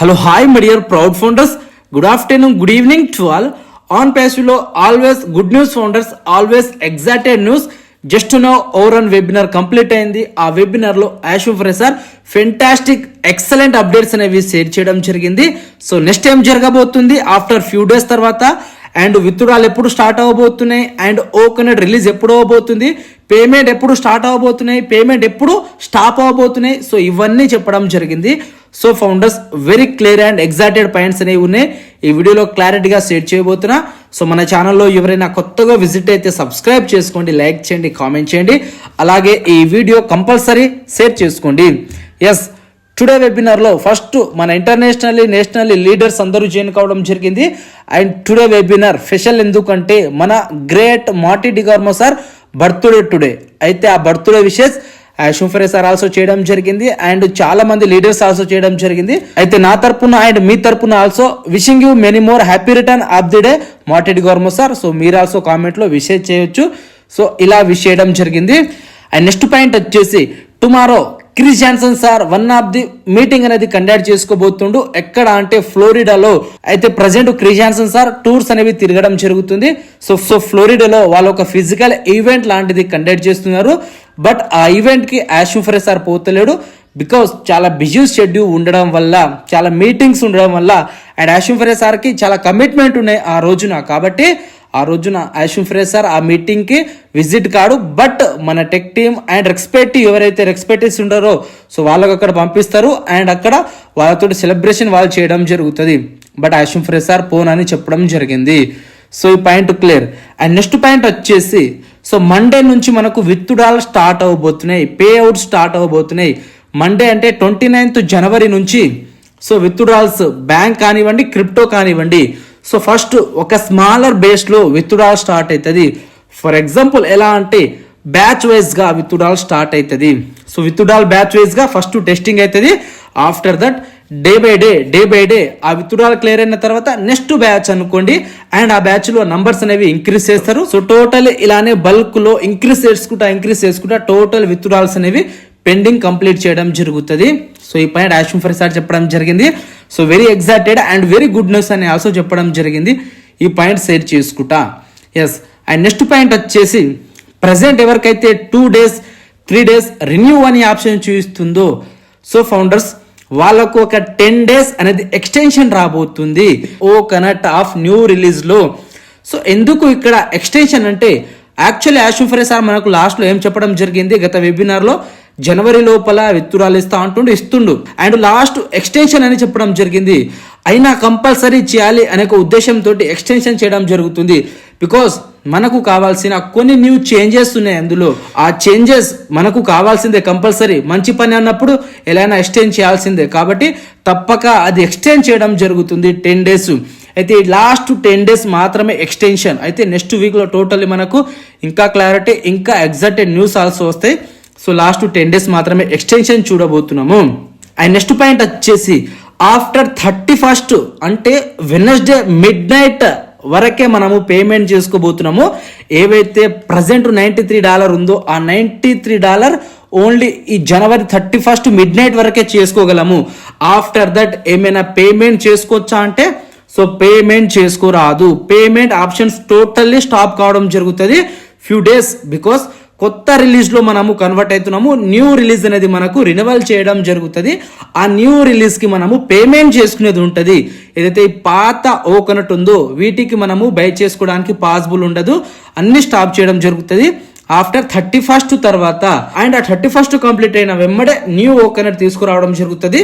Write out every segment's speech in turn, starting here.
Hello hi my dear proud founders good afternoon good evening to all on ప్యాసిలో always good news founders always expected news just no over an webinar complete అయింది. ఆ వెబినార్లో Ash Fraser fantastic excellent updates అనేవి share చేయడం జరిగింది. So next ఏం జరగబోతుంది? After few days తర్వాత and withdrawal ఎప్పుడు start అవ్వబోతున్నాయి అండ్ ఓకనెట్ రిలీజ్ ఎప్పుడు అవ్వబోతుంది పేమెంట్ ఎప్పుడు స్టార్ట్ అవ్వబోతున్నాయి పేమెంట్ ఎప్పుడు స్టాప్ అవ్వబోతున్నాయి సో ఇవన్నీ చెప్పడం జరిగింది. So founders very clear and expected points అనేవి ఉన్నాయి. ఈ వీడియోలో క్లారిటీగా షేర్ చేయబోతున్నా. సో మన ఛానల్లో ఎవరైనా కొత్తగా విజిట్ అయితే సబ్స్క్రైబ్ చేసుకోండి లైక్ చేయండి కామెంట్ చేయండి. అలాగే ఈ వీడియో కంపల్సరీ షేర్ చేసుకోండి. ఎస్ టుడే వెబినార్లో ఫస్ట్ మన ఇంటర్నేషనల్లీ నేషనల్లీ లీడర్స్ అందరూ జాయిన్ కావడం జరిగింది. అండ్ టుడే వెబినార్ స్పెషల్ ఎందుకంటే మన గ్రేట్ మాటి డిగార్మో సార్ బర్త్డే టుడే అయితే ఆ బర్త్డే విషెస్ షుఫరే సార్ ఆల్సో చేయడం జరిగింది. అండ్ చాలా మంది లీడర్స్ ఆల్సో చేయడం జరిగింది. అయితే నా తరపున అండ్ మీ తరపున also wishing you many more happy return of the day మాటెడ్ government sir. So మీరు ఆల్సో కామెంట్లో విషే చేయొచ్చు. సో ఇలా విష్ చేయడం జరిగింది. అండ్ నెక్స్ట్ పాయింట్ వచ్చేసి tomorrow Chris Johnson sir one of the meeting అనేది కండక్ట్ చేసుకోబోతుండు. ఎక్కడ అంటే ఫ్లోరిడాలో. అయితే present Chris Johnson sir tours అనేవి తిరగడం జరుగుతుంది. సో సో ఫ్లోరిడాలో వాళ్ళు ఒక ఫిజికల్ ఈవెంట్ లాంటిది కండక్ట్ చేస్తున్నారు. బట్ ఆ ఈవెంట్కి యాషుఫరే సార్ పోతలేడు. బికాస్ చాలా బిజీ షెడ్యూల్ ఉండడం వల్ల చాలా మీటింగ్స్ ఉండడం వల్ల అండ్ యాషుఫరే సార్కి చాలా కమిట్మెంట్ ఉన్నాయి ఆ రోజున. కాబట్టి ఆ రోజున యాషుమ్ ఫ్రేజ్ సార్ ఆ మీటింగ్కి విజిట్ కాడు. బట్ మన టెక్ టీమ్ అండ్ రెస్పెక్టివ్ ఎవరైతే రెస్పెక్టివ్స్ ఉండారో సో వాళ్ళకు అక్కడ పంపిస్తారు. అండ్ అక్కడ వాళ్ళతో సెలబ్రేషన్ వాళ్ళు చేయడం జరుగుతుంది. బట్ యాషుమ్ ఫ్రేజ్ సార్ పోన్ అని చెప్పడం జరిగింది. సో ఈ point clear and next point వచ్చేసి సో మండే నుంచి మనకు విత్తుడాలు స్టార్ట్ అవ్వబోతున్నాయి పే అవుట్ స్టార్ట్ అవ్వబోతున్నాయి మండే అంటే ట్వంటీ నైన్త్ జనవరి నుంచి సో విత్డ్రాల్స్ బ్యాంక్ కానివ్వండి క్రిప్టో కానివ్వండి సో ఫస్ట్ ఒక స్మాలర్ బేస్లో విత్డ్రాల్ స్టార్ట్ అవుతుంది ఫర్ ఎగ్జాంపుల్ ఎలా అంటే బ్యాచ్ వైజ్గా విత్డ్రాల్ స్టార్ట్ అవుతుంది సో విత్డ్రాల్ బ్యాచ్ వైజ్గా ఫస్ట్ టెస్టింగ్ అవుతుంది after that day by day day by day ఆ విత్డ్రాల్ క్లియర్ అయిన తర్వాత నెక్స్ట్ బ్యాచ్ అనుకోండి. అండ్ ఆ బ్యాచ్లో నంబర్స్ అనేవి ఇంక్రీస్ చేస్తారు. సో టోటల్ ఇలానే బల్క్లో ఇంక్రీస్ చేసుకుంటా ఇంక్రీస్ చేసుకుంటా టోటల్ విత్డ్రాల్స్ అనేవి పెండింగ్ కంప్లీట్ చేయడం జరుగుతుంది. సో ఈ పాయింట్ యాషుమ్ ప్రసాద్ సార్ చెప్పడం జరిగింది. So very expected and very good news అని ఆల్సో చెప్పడం జరిగింది. ఈ పాయింట్ షేర్ చేసుకుంటా. ఎస్ అండ్ నెక్స్ట్ పాయింట్ వచ్చేసి ప్రజెంట్ ఎవరికైతే two days three days renew అనే ఆప్షన్ చూపిస్తుందో సో ఫౌండర్స్ వాళ్ళకు ఒక టెన్ డేస్ అనేది ఎక్స్టెన్షన్ రాబోతుంది. ఓ కనెక్ట్ ఆఫ్ న్యూ రిలీజ్లో సో ఎందుకు ఇక్కడ ఎక్స్టెన్షన్ అంటే యాక్చువల్లీ యాషుఫరే సార్ మనకు లాస్ట్లో ఏం చెప్పడం జరిగింది గత వెబినార్లో జనవరి లోపల విత్తురాలు ఇస్తా అంటుండు ఇస్తుండు. అండ్ లాస్ట్ ఎక్స్టెన్షన్ అని చెప్పడం జరిగింది. అయినా కంపల్సరీ చేయాలి అనే ఒక ఉద్దేశంతో ఎక్స్టెన్షన్ చేయడం జరుగుతుంది. బికాస్ మనకు కావాల్సిన కొన్ని న్యూ చేంజెస్ ఉన్నాయి అందులో. ఆ చేంజెస్ మనకు కావాల్సిందే కంపల్సరీ. మంచి పని అన్నప్పుడు ఎలా ఎక్స్టెండ్ చేయాల్సిందే. కాబట్టి తప్పక అది ఎక్స్టెండ్ చేయడం జరుగుతుంది టెన్ డేస్. అయితే లాస్ట్ టెన్ డేస్ మాత్రమే ఎక్స్టెన్షన్. అయితే నెక్స్ట్ వీక్లో టోటల్లీ మనకు ఇంకా క్లారిటీ ఇంకా ఎగ్జాక్టెడ్ న్యూస్ ఆల్సో వస్తాయి. సో లాస్ట్ టెన్ డేస్ మాత్రమే ఎక్స్టెన్షన్ చూడబోతున్నాము. అండ్ నెక్స్ట్ పాయింట్ వచ్చేసి ఆఫ్టర్ థర్టీ ఫస్ట్ అంటే వెనస్డే మిడ్ నైట్ వరకే మనము పేమెంట్ చేసుకోబోతున్నాము. ఏవైతే ప్రజెంట్ నైంటీ త్రీ డాలర్ ఉందో ఆ నైంటీ త్రీ డాలర్ ఓన్లీ ఈ January thirty first midnight వరకే చేసుకోగలము. ఆఫ్టర్ దట్ ఏమైనా పేమెంట్ చేసుకోవచ్చా అంటే సో పేమెంట్ చేసుకోరాదు. పేమెంట్ ఆప్షన్స్ టోటల్లీ స్టాప్ కావడం జరుగుతుంది. ఫ్యూ డేస్ బికాస్ కొత్త రిలీజ్లో మనము కన్వర్ట్ అవుతున్నాము. న్యూ రిలీజ్ అనేది మనకు రినవల్ చేయడం జరుగుతుంది. ఆ న్యూ రిలీజ్కి మనము పేమెంట్ చేసుకునేది ఉంటుంది. ఏదైతే ఈ పాత ఓకనట్ ఉందో వీటికి మనము బై చేసుకోవడానికి పాసిబుల్ ఉండదు. అన్ని స్టాప్ చేయడం జరుగుతుంది. ఆఫ్టర్ థర్టీ ఫస్ట్ తర్వాత అండ్ ఆ థర్టీ ఫస్ట్ కంప్లీట్ అయిన వెంబడే న్యూ ఓకనట్ తీసుకురావడం జరుగుతుంది.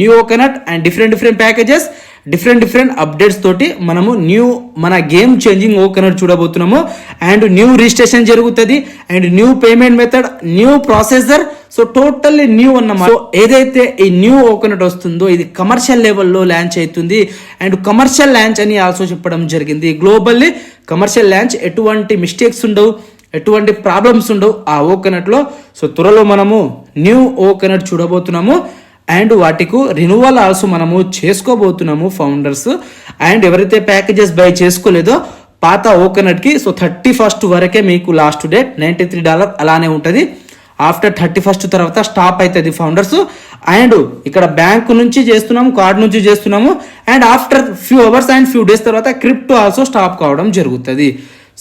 New ఓకనట్ and different different packages different different updates తోటి మనము న్యూ మన గేమ్ చేంజింగ్ ఓకనట్ చూడబోతున్నాము. అండ్ న్యూ రిజిస్ట్రేషన్ జరుగుతుంది. And new payment method new processor so totally new అన్నమాట. సో ఏదైతే ఈ న్యూ ఓకనట్ వస్తుందో ఇది కమర్షియల్ లెవెల్లో లాంచ్ అవుతుంది. అండ్ కమర్షియల్ లాంచ్ అని ఆల్సో చెప్పడం జరిగింది. గ్లోబల్లీ కమర్షియల్ లాంచ్ ఎటువంటి మిస్టేక్స్ ఉండవు. ఎటువంటి ప్రాబ్లమ్స్ ఉండవు ఆ ఓకనట్లో సో త్వరలో మనము న్యూ ఓకనట్ చూడబోతున్నాము. అండ్ వాటికు రినువల్ ఆల్సో మనము చేసుకోబోతున్నాము ఫౌండర్స్ అండ్ ఎవరైతే ప్యాకేజెస్ బై చేసుకోలేదో పాత ఓకనట్కి సో థర్టీ ఫస్ట్ వరకే మీకు last date ninety three dollar అలానే ఉంటుంది. ఆఫ్టర్ థర్టీ ఫస్ట్ తర్వాత స్టాప్ అవుతుంది ఫౌండర్స్ అండ్ ఇక్కడ బ్యాంక్ నుంచి చేస్తున్నాము కార్డ్ నుంచి చేస్తున్నాము. And after few hours and few days తర్వాత క్రిప్టో ఆల్సో స్టాప్ కావడం జరుగుతుంది.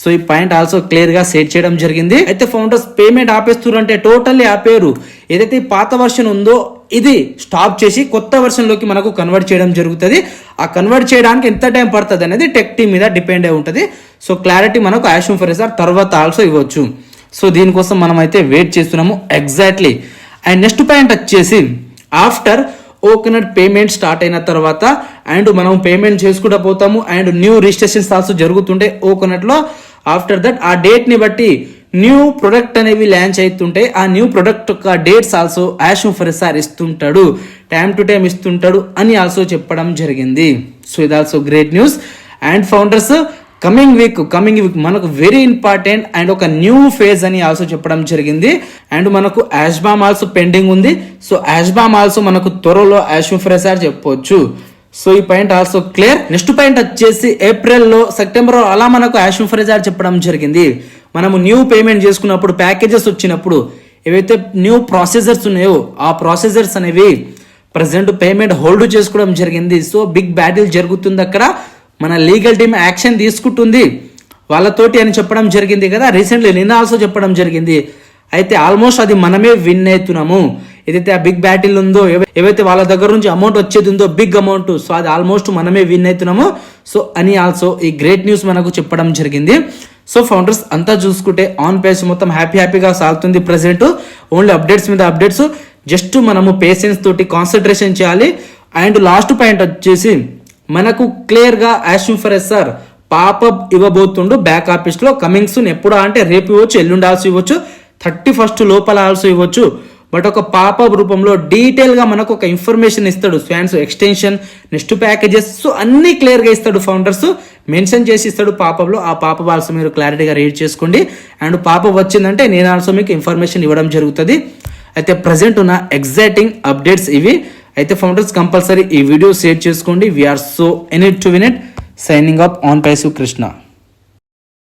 సో ఈ పాయింట్ ఆల్సో క్లియర్గా సెట్ చేయడం జరిగింది. అయితే ఫౌండర్స్ పేమెంట్ ఆపేస్తున్నారు అంటే టోటల్లీ ఆపేరు ఏదైతే పాత వర్షన్ ఉందో ఇది స్టాప్ చేసి కొత్త వెర్షన్లోకి మనకు కన్వర్ట్ చేయడం జరుగుతుంది. ఆ కన్వర్ట్ చేయడానికి ఎంత టైం పడుతుంది అనేది టెక్ టీమ్ మీద డిపెండ్ అయి ఉంటుంది. సో క్లారిటీ మనకు యాషూమ్ ఫెరెసార్ తర్వాత ఆల్సో ఇవ్వచ్చు. సో దీనికోసం మనం అయితే వెయిట్ చేస్తున్నాము ఎగ్జాక్ట్లీ అండ్ నెక్స్ట్ పాయింట్ వచ్చేసి ఆఫ్టర్ ఓకనట్ పేమెంట్ స్టార్ట్ అయిన తర్వాత అండ్ మనం పేమెంట్ చేసుకుంటూ పోతాము. అండ్ న్యూ రిజిస్ట్రేషన్స్ ఆల్సో జరుగుతుంటే ఓకనట్లో ఆఫ్టర్ దట్ ఆ డేట్ని బట్టి న్యూ ప్రొడక్ట్ అనేవి లాంచ్ అవుతుంటే ఆ న్యూ ప్రొడక్ట్ యొక్క డేట్స్ ఆల్సో యాష్ ఫరిసార్ ఇస్తుంటాడు. టైం టు టైం ఇస్తుంటాడు అని ఆల్సో చెప్పడం జరిగింది. సో ఇది also great news and founders coming week coming week మనకు వెరీ ఇంపార్టెంట్ అండ్ ఒక న్యూ ఫేజ్ అని ఆల్సో చెప్పడం జరిగింది. అండ్ మనకు యాష్బామ్ ఆల్సో పెండింగ్ ఉంది. సో యాష్బామ్ ఆల్సో మనకు త్వరలో యాష్యూమ్ ఫ్రెసార్ చెప్పొచ్చు. సో ఈ point also clear next point వచ్చేసి ఏప్రిల్లో సెప్టెంబర్ అలా మనకు యాషన్ ఫ్రెసార్ చెప్పడం జరిగింది. మనము న్యూ పేమెంట్ చేసుకున్నప్పుడు ప్యాకేజెస్ వచ్చినప్పుడు ఏవైతే న్యూ ప్రాసెసర్స్ ఉన్నాయో ఆ ప్రాసెసర్స్ అనేవి ప్రజెంట్ పేమెంట్ హోల్డ్ చేసుకోవడం జరిగింది. సో బిగ్ బ్యాటిల్ జరుగుతుంది అక్కడ. మన లీగల్ టీమ్ యాక్షన్ తీసుకుంటుంది. వాళ్ళతోటి అని చెప్పడం జరిగింది కదా. రీసెంట్లీ నిన్న ఆల్సో చెప్పడం జరిగింది. అయితే ఆల్మోస్ట్ అది మనమే విన్ అవుతున్నాము. ఏదైతే ఆ బిగ్ బ్యాటిల్ ఉందో ఏవైతే వాళ్ళ దగ్గర నుంచి అమౌంట్ వచ్చేది ఉందో బిగ్ అమౌంట్ సో అది ఆల్మోస్ట్ మనమే విన్ అవుతున్నాము సో అని ఆల్సో ఈ గ్రేట్ న్యూస్ మనకు చెప్పడం జరిగింది. సో ఫౌండర్స్ అంతా చూసుకుంటే ఆన్ పేస్ మొత్తం హ్యాపీ హ్యాపీగా సాగుతుంది ప్రజెంట్ ఓన్లీ అప్డేట్స్ మీద అప్డేట్స్ జస్ట్ మనము పేషెన్స్ తోటి కాన్సన్ట్రేషన్ చేయాలి. అండ్ లాస్ట్ పాయింట్ వచ్చేసి మనకు క్లియర్గా యాష్యూమ్ ఫర్ సార్ పాపప్ ఇవ్వబోతుండు బ్యాక్ ఆఫీస్లో. కమింగ్ సూన్ ఎప్పుడు అంటే రేపు ఇవ్వచ్చు ఎల్లుండి ఆల్సో ఇవ్వచ్చు. థర్టీ ఫస్ట్ లోపల ఆల్సో ఇవ్వచ్చు. బట్ ఒక పాప రూపంలో డీటెయిల్గా మనకు ఒక ఇన్ఫర్మేషన్ ఇస్తాడు స్వాన్స్ ఎక్స్టెన్షన్ నెక్స్ట్ ప్యాకేజెస్. సో అన్ని క్లియర్గా ఇస్తాడు ఫౌండర్స్. మెన్షన్ చేసి ఇస్తాడు పాపంలో. ఆ పాప ఆల్సో మీరు క్లారిటీగా రీడ్ చేసుకోండి. అండ్ పాప వచ్చిందంటే నేను ఆల్సో మీకు ఇన్ఫర్మేషన్ ఇవ్వడం జరుగుతుంది. అయితే ప్రజెంట్ ఉన్న ఎగ్జైటింగ్ అప్డేట్స్ ఇవి. అయితే ఫౌండర్స్ కంపల్సరీ ఈ వీడియో షేర్ చేసుకోండి. We are so any to win it signing up on paise Krishna